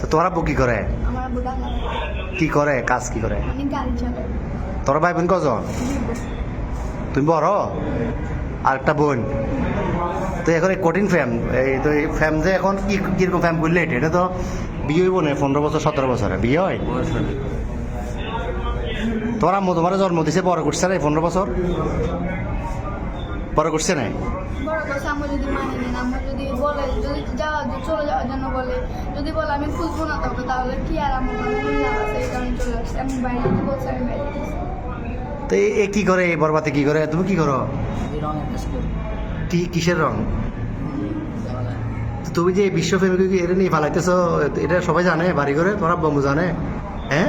তো তোমার আব্বু কি করে? কি করে? কাজ কি করে? তোর ভাই বোন কজন? তুমি বড়? আর একটা বোন। তো এখন এই কঠিন ফ্যাম এই তো এই ফ্যাম যে এখন কি কীরকম ফ্যাম করলে এটা? তো বিয়ে হইব পনেরো বছর, সতেরো বছরে। বিয়ে হয়। তোমার আম্মু তোমার জন্ম দিছে বড় করছে না এই পনেরো বছর। বড় করছে না বড় কথা আম্মু যদি মানে নেন আম্মু যদি বলে যদি যাওয়া চলে যাওয়ার জন্য বলে যদি বলে আমি খুঁজবো না তাহলে কি আর আমার কোনো লাভ আছে এই কারণে চলে আসছে। আমি বাইরে বলছি আমি বাইরে তো এ- কি করে? এই বরবাতে কি করে? তুমি কি করো? কি কিসের রং? তুমি যে এই বিশ্ব ফেমিকে এটা নিয়ে ফালাইতেছো এটা সবাই জানে বাড়ি করে তোমার বম্বু জানে হ্যাঁ?